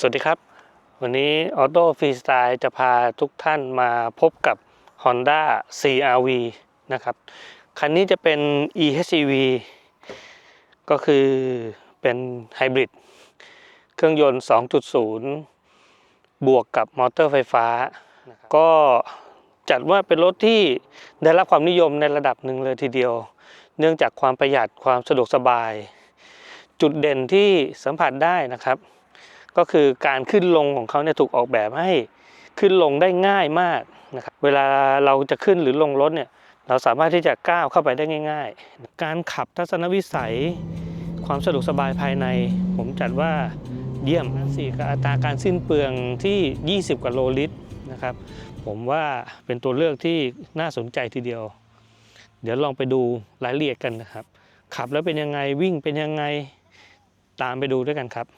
สวัสดีครับ วันนี้ออโต้ฟรีสไตล์จะพาทุกท่านมาพบกับ Honda CRV นะครับ คันนี้จะเป็น EHEV ก็คือเป็นไฮบริดเครื่องยนต์ 2.0 บวกกับมอเตอร์ไฟฟ้านะครับก็จัดว่าเป็นรถที่ได้รับความนิยมในระดับหนึ่งเลยทีเดียว เนื่องจากความประหยัดความสะดวกสบาย จุดเด่นที่สัมผัสได้นะครับ ก็คือการขึ้นลงของเขาเนี่ยถูกออกแบบให้ขึ้นลงได้ง่ายมากนะครับเวลาเราจะขึ้นหรือลงรถเนี่ยเราสามารถที่จะก้าวเข้าไปได้ง่าย ๆ การขับทัศนวิสัย ความสะดวกสบายภายใน ผมจัดว่าเยี่ยมสี่กับอัตราการสิ้นเปลืองที่ 20 กว่าโลลิตรนะครับ ผมว่าเป็นตัวเลือกที่น่าสนใจทีเดียว เดี๋ยวลองไปดูรายละเอียดกันนะครับ ขับแล้วเป็นยังไงวิ่งเป็นยังไงตามไปดูด้วยกันครับนะครับ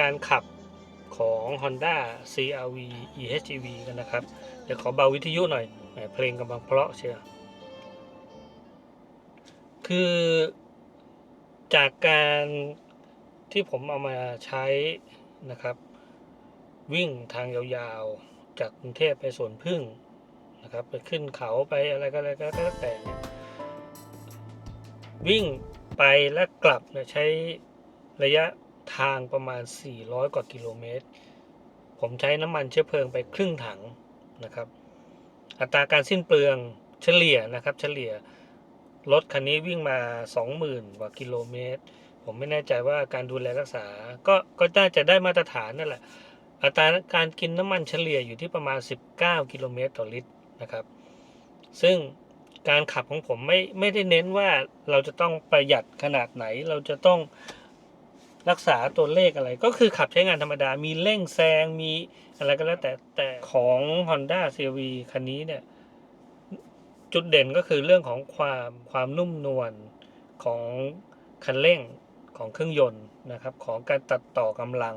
การขับของ Honda CRV EHEV กันนะครับ เดี๋ยวขอเบาวิทยุหน่อยเพลงกำลังเพราะเชียวคือจากการที่ผมเอามาใช้นะครับ วิ่งทางยาวๆ จากกรุงเทพไปสวนพึ่งนะครับ ไปขึ้นเขาไปอะไรก็แล้วก็แล้วแต่เนี่ยวิ่งไปและกลับเนี่ยใช้ระยะ ทางประมาณ 400 กว่ากิโลเมตร ผมใช้น้ำมันเชื้อเพลิงไปครึ่งถังนะครับ อัตราการสิ้นเปลืองเฉลี่ยนะครับ เฉลี่ยรถคันนี้วิ่งมา 20,000 กว่ากิโลเมตร ผมไม่แน่ใจว่าการดูแลรักษา ก็ก็น่าจะได้มาตรฐานนั่นแหละ อัตราการกินน้ำมันเฉลี่ยอยู่ที่ประมาณ 19 กิโลเมตรต่อลิตรนะครับ ซึ่งการขับของผมไม่ไม่ได้เน้นว่าเราจะต้องประหยัดขนาดไหน เราจะต้อง รักษาตัวเลขอะไร ก็คือขับใช้งานธรรมดา มีเร่งแซง มีอะไรก็แล้วแต่แต่ของ Honda CRV คันนี้เนี่ย จุดเด่นก็คือเรื่องของความความนุ่มนวลของคันเร่งของเครื่องยนต์นะครับ ของการตัดต่อกำลัง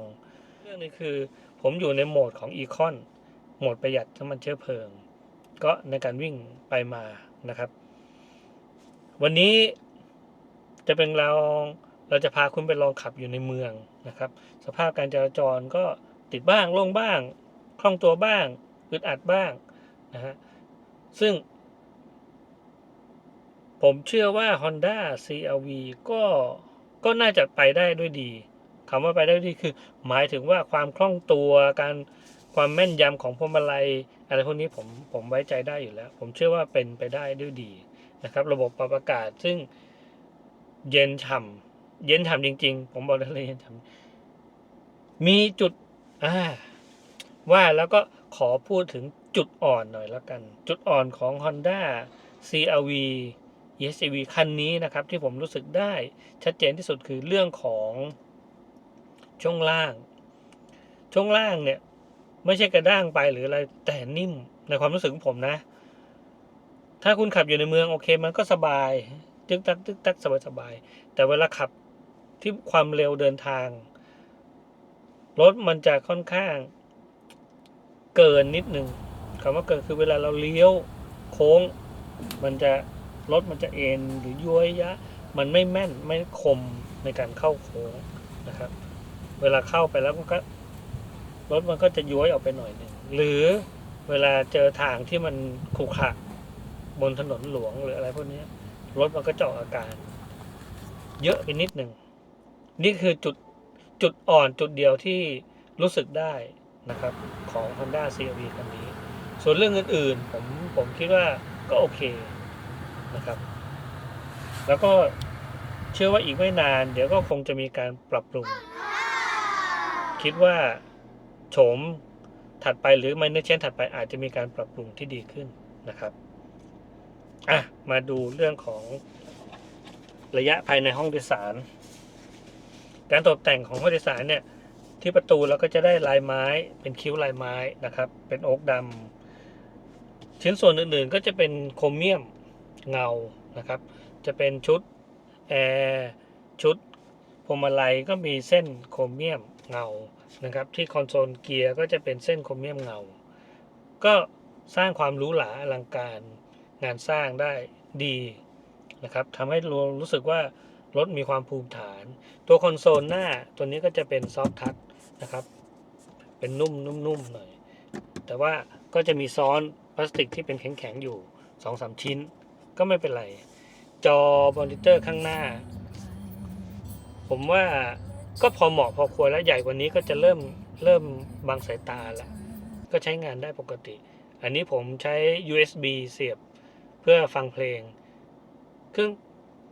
เรื่องนี้คือผมอยู่ในโหมดของ Econ โหมดประหยัดน้ำมันเชื้อเพลิง ก็ในการวิ่งไปมานะครับ วันนี้จะเป็นเรา เราจะพาคุณไปลองขับอยู่ในเมืองนะครับ สภาพการจราจรก็ติดบ้างโล่งบ้าง คล่องตัวบ้างอึดอัดบ้างนะฮะซึ่ง ผมเชื่อว่า Honda CRV ก็ก็น่าจะไปได้ด้วยดีคำว่าไปได้ด้วยดีคือ หมายถึงว่าความคล่องตัวการความแม่นยำของพวงมาลัยอะไรพวกนี้ผมผมไว้ใจได้อยู่แล้ว ผมเชื่อว่าเป็นไปได้ด้วยดีนะครับ ระบบปรับอากาศซึ่งเย็นฉ่ำ เย็นฉ่ำจริง ๆ ผมบอกเลยเย็นฉ่ำมีจุดอ่าว่าแล้วก็ขอพูดถึงจุดอ่อนหน่อยแล้วกัน จุดอ่อนของ Honda CRV EHEV คันนี้นะครับ ที่ผมรู้สึกได้ชัดเจนที่สุดคือเรื่องของช่วงล่าง ช่วงล่างเนี่ย ไม่ใช่กระด้างไปหรืออะไรแต่นิ่มในความรู้สึกของผมนะ ถ้าคุณขับอยู่ในเมืองโอเค มันก็สบาย ตึกตักตึกตักสบายสบายแต่เวลาขับ ที่ความเร็วเดินทาง รถมันจะค่อนข้าง เกินนิดหนึ่งคำว่าเกินคือเวลาเราเลี้ยวโค้ง มันจะรถมันจะเอ็นหรือย้วยยะ มันไม่แม่นไม่คมในการเข้าโค้งนะครับ เวลาเข้าไปแล้วมันก็รถมันก็จะย้วยออกไปหน่อยหนึ่งหรือเวลาเจอทางที่มันขรุขระบนถนนหลวงหรืออะไรพวกนี้รถมันก็จะออกอาการ เยอะไปนิดหนึ่ง นี่คือจุดจุดอ่อนจุดเดียวที่รู้สึกได้นะครับของ Honda CRV คันนี้ ส่วนเรื่องอื่นๆ ผมผมคิดว่าก็โอเคนะครับ แล้วก็เชื่อว่าอีกไม่นาน เดี๋ยวก็คงจะมีการปรับปรุง คิดว่าโฉมถัดไปหรือ minor change ถัดไปอาจจะมีการปรับปรุงที่ดีขึ้นนะครับอะมาดูเรื่องของระยะภายในห้องโดยสาร การตกแต่งของห้องโดยสารเนี่ยที่ประตูเราก็จะได้ลายไม้เป็นคิ้วลายไม้นะครับ เป็นโอ๊กดำชิ้นส่วนอื่นๆ ก็จะเป็นโครเมียมเงานะครับ จะเป็นชุดแอร์ชุดพวงมาลัยก็มีเส้นโครเมียมเงานะครับ ที่คอนโซลเกียร์ก็จะเป็นเส้นโครเมียมเงา ก็สร้างความหรู้หลาอลังการงานสร้างได้ดีนะครับทำให้รู้สึกว่า รถมีความภูมิฐาน ตัวคอนโซลหน้าตัวนี้ก็จะเป็นซอฟทัชนะครับ เป็นนุ่มนุ่มๆหน่อย แต่ว่าก็จะมีซ้อนพลาสติกที่เป็นแข็งๆอยู่สองสามชิ้น ก็ไม่เป็นไร จอมอนิเตอร์ข้างหน้า ผมว่าก็พอเหมาะพอควรแล้วใหญ่กว่านี้ก็จะเริ่มเริ่มบังสายตาล้วก็ใช้งานได้ปกติ อันนี้ผมใช้ USB เสียบเพื่อฟังเพลง เครื่อง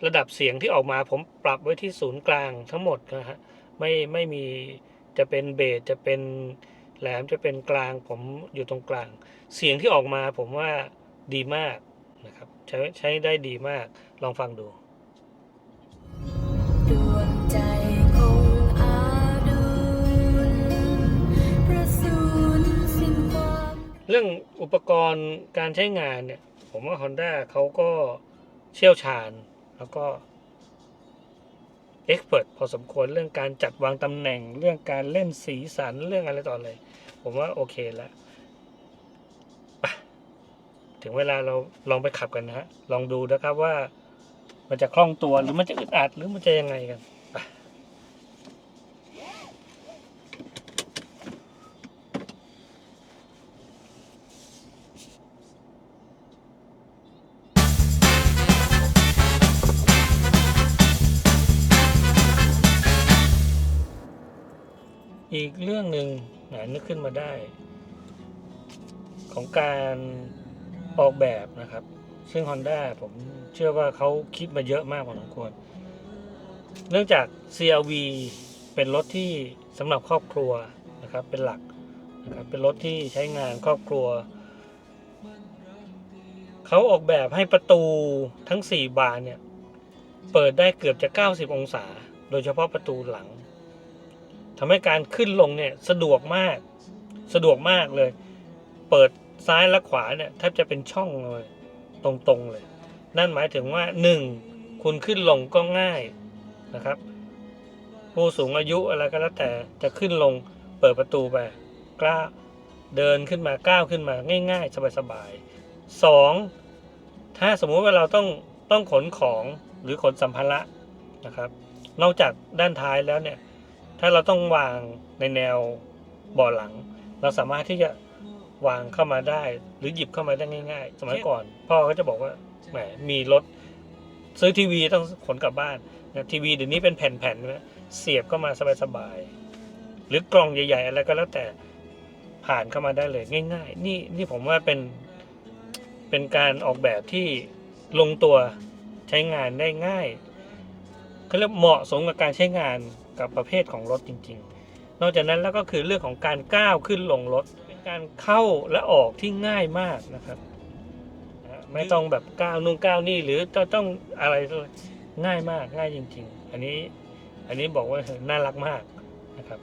ระดับเสียงที่ออกมาผมปรับไว้ที่ศูนย์กลางทั้งหมดนะฮะไม่ไม่มีจะเป็นเบสจะเป็นแหลมจะเป็นกลางผมอยู่ตรงกลาง เสียงที่ออกมาผมว่าดีมากนะครับใช้ใช้ได้ดีมากลองฟังดูดวงใจคงอาดุลประสูนสิ้นความเรื่องอุปกรณ์การใช้งานเนี่ย ผมว่า Honda เขาก็เชี่ยวชาญ แล้วก็เอ็กซ์เพรสพอสมควรเรื่องการจัดวางตำแหน่ง เรื่องการเล่นสีสันเรื่องอะไรต่ออะไร ผมว่าโอเคแล้วถึงเวลาเราลองไปขับกันนะฮะ ลองดูนะครับว่ามันจะคล่องตัวหรือมันจะอึดอัดหรือมันจะยังไงกัน อีกเรื่องหนึ่งนึกขึ้นมาได้ ของการออกแบบนะครับ ซึ่ง Honda ผมเชื่อว่าเขาคิดมาเยอะมากพอสมควร เนื่องจาก CRV เป็นรถที่สำหรับครอบครัวนะครับ เป็นหลักนะครับเป็นรถที่ใช้งานครอบครัว เขาออกแบบให้ประตูทั้ง 4 บานเนี่ย เปิดได้เกือบจะ 90 องศา โดยเฉพาะประตูหลัง ทำให้การขึ้นลงเนี่ยสะดวกมาก สะดวกมากเลย เปิดซ้ายและขวาเนี่ยแทบจะเป็นช่องเลยตรงๆเลย นั่นหมายถึงว่าหนึ่งคุณขึ้นลงก็ง่ายนะครับ ผู้สูงอายุอะไรก็แล้วแต่จะขึ้นลงเปิดประตูไปกล้าเดินขึ้นมาก้าวขึ้นมาง่าย ๆ สบายๆสองถ้าสมมุติว่าเราต้องต้องขนของหรือขนสัมภาระนะครับ นอกจากด้านท้ายแล้วเนี่ย ถ้าเราต้องวางในแนวบาะหลัง เราสามารถที่จะวางเข้ามาได้ หรือหยิบเข้ามาได้ง่ายๆ สมัยก่อน พ่อก็จะบอกว่าแหมมีรถซื้อทีวีต้องขนกลับบ้านนะทีวีเดี๋ยวนี้เป็นแผ่นๆนะเสียบเข้ามาสบายๆหรือกล่องใหญ่ ๆ อะไรก็แล้วแต่ผ่านเข้ามาได้เลยง่าย ๆ นี่นี่ผมว่าเป็นเป็นการออกแบบที่ลงตัวใช้งานได้ง่ายเขาเรียกเหมาะสมกับการใช้งาน กับประเภทของรถจริง ๆ นอกจากนั้นแล้วก็คือเรื่องของการก้าวขึ้นลงรถเป็นการเข้าและออกที่ง่ายมากนะครับไม่ต้องแบบก้าวนู่นก้าวนี่หรือจะต้องอะไรเลยง่ายมากง่ายจริง ๆ อันนี้อันนี้บอกว่าน่ารักมากนะครับ